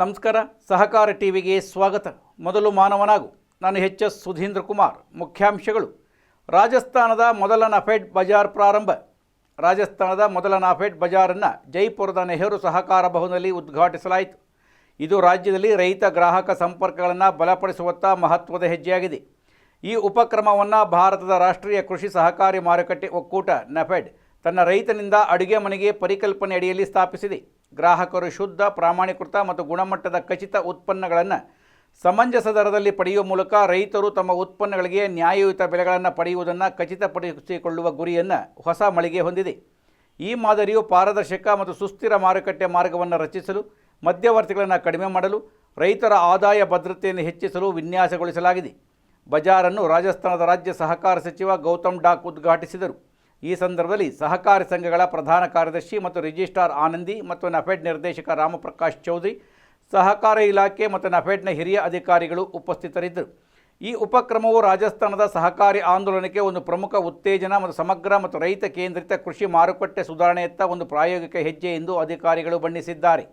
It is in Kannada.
ನಮಸ್ಕಾರ. ಸಹಕಾರ ಟಿವಿಗೆ ಸ್ವಾಗತ. ಮೊದಲು ಮಾನವನಾಗು. ನಾನು ಎಚ್ ಎಸ್ ಸುಧೀಂದ್ರ ಕುಮಾರ್ ಮುಖ್ಯಾಂಶಗಳು. ರಾಜಸ್ಥಾನದ ಮೊದಲ ನಫೆಡ್ ಬಜಾರ್ ಪ್ರಾರಂಭ. ರಾಜಸ್ಥಾನದ ಮೊದಲ ನಫೆಡ್ ಬಜಾರನ್ನು ಜೈಪುರದ ನೆಹರು ಸಹಕಾರ ಭವನದಲ್ಲಿ ಉದ್ಘಾಟಿಸಲಾಯಿತು. ಇದು ರಾಜ್ಯದಲ್ಲಿ ರೈತ ಗ್ರಾಹಕ ಸಂಪರ್ಕಗಳನ್ನು ಬಲಪಡಿಸುವತ್ತ ಮಹತ್ವದ ಹೆಜ್ಜೆಯಾಗಿದೆ. ಈ ಉಪಕ್ರಮವನ್ನು ಭಾರತದ ರಾಷ್ಟ್ರೀಯ ಕೃಷಿ ಸಹಕಾರಿ ಮಾರುಕಟ್ಟೆ ಒಕ್ಕೂಟ ನಫೆಡ್ ತನ್ನ ರೈತನಿಂದ ಅಡುಗೆ ಮನೆಗೆ ಪರಿಕಲ್ಪನೆ ಅಡಿಯಲ್ಲಿ ಸ್ಥಾಪಿಸಿದೆ. ಗ್ರಾಹಕರು ಶುದ್ಧ, ಪ್ರಾಮಾಣೀಕೃತ ಮತ್ತು ಗುಣಮಟ್ಟದ ಖಚಿತ ಉತ್ಪನ್ನಗಳನ್ನು ಸಮಂಜಸ ದರದಲ್ಲಿ ಪಡೆಯುವ ಮೂಲಕ ರೈತರು ತಮ್ಮ ಉತ್ಪನ್ನಗಳಿಗೆ ನ್ಯಾಯಯುತ ಬೆಲೆಗಳನ್ನು ಪಡೆಯುವುದನ್ನು ಖಚಿತಪಡಿಸಿಕೊಳ್ಳುವ ಗುರಿಯನ್ನು ಹೊಸ ಮಳಿಗೆ ಹೊಂದಿದೆ. ಈ ಮಾದರಿಯು ಪಾರದರ್ಶಕ ಮತ್ತು ಸುಸ್ಥಿರ ಮಾರುಕಟ್ಟೆ ಮಾರ್ಗವನ್ನು ರಚಿಸಲು, ಮಧ್ಯವರ್ತಿಗಳನ್ನು ಕಡಿಮೆ ಮಾಡಲು, ರೈತರ ಆದಾಯ ಭದ್ರತೆಯನ್ನು ಹೆಚ್ಚಿಸಲು ವಿನ್ಯಾಸಗೊಳಿಸಲಾಗಿದೆ. ಬಜಾರನ್ನು ರಾಜಸ್ಥಾನದ ರಾಜ್ಯ ಸಹಕಾರ ಸಚಿವ ಗೌತಮ್ ಡಾಕ್ ಉದ್ಘಾಟಿಸಿದರು. ಈ ಸಂದರ್ಭದಲ್ಲಿ ಸಹಕಾರಿ ಸಂಘಗಳ ಪ್ರಧಾನ ಕಾರ್ಯದರ್ಶಿ ಮತ್ತು ರಿಜಿಸ್ಟ್ರಾರ್ ಆನಂದಿ ಮತ್ತು ನಫೆಡ್ ನಿರ್ದೇಶಕ ರಾಮಪ್ರಕಾಶ್ ಚೌಧರಿ, ಸಹಕಾರ ಇಲಾಖೆ ಮತ್ತು ನಫೆಡ್ನ ಹಿರಿಯ ಅಧಿಕಾರಿಗಳು ಉಪಸ್ಥಿತರಿದ್ದರು. ಈ ಉಪಕ್ರಮವು ರಾಜಸ್ಥಾನದ ಸಹಕಾರಿ ಆಂದೋಲನಕ್ಕೆ ಒಂದು ಪ್ರಮುಖ ಉತ್ತೇಜನ ಮತ್ತು ಸಮಗ್ರ ಮತ್ತು ರೈತ ಕೇಂದ್ರಿತ ಕೃಷಿ ಮಾರುಕಟ್ಟೆ ಸುಧಾರಣೆಯತ್ತ ಒಂದು ಪ್ರಾಯೋಗಿಕ ಹೆಜ್ಜೆ ಎಂದು ಅಧಿಕಾರಿಗಳು ಬಣ್ಣಿಸಿದ್ದಾರೆ.